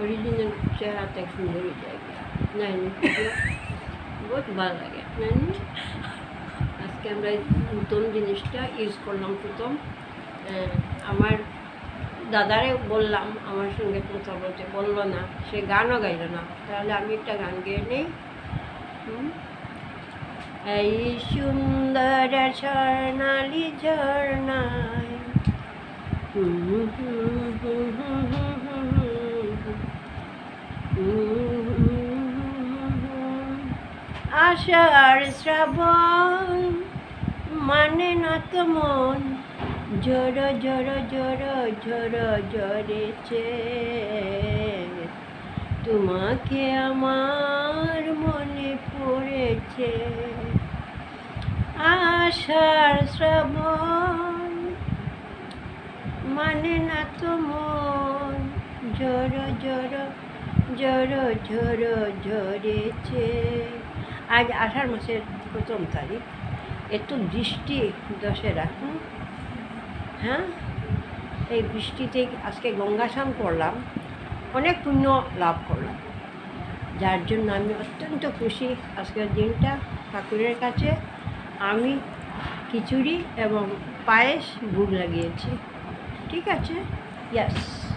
Original चेहरा तक सुंदर हो जाएगा नहीं বহুত ভালো লাগে নানি আজকে আমরা এই নতুন জিনিসটা ইউজ করলাম প্রথম আহ, আমার দাদারে বললাম আমার সঙ্গে কথা বলতে বললো না সে গানও গাইলো না তাহলে আমি একটা গান গেয়ে নেই হুম? এই সুন্দর স্বর্ণালী ঝর্ণায় হুম হুম হুম হুম আষাঢ় শ্রাবণ মানে নত মন ঝড় জর ঝড় ঝড় জরেছে তোমাকে আমার মনে পড়েছে। আশার শ্রাবণ মানে না তো মন, জড় জর জর ঝড় ঝরেছে আজ আষাঢ় মাসের প্রথম তারিখ। এত বৃষ্টি দশেরা হুম? হ্যাঁ? এই বৃষ্টিতে আজকে গঙ্গা স্নান করলাম। অনেক পুণ্য লাভ করলাম। যার জন্য আমি অত্যন্ত খুশি আজকের দিনটা ঠাকুরের কাছে। আমি খিচুড়ি এবং পায়েস ভোগ লাগিয়েছি। ঠিক আছে? ইয়াস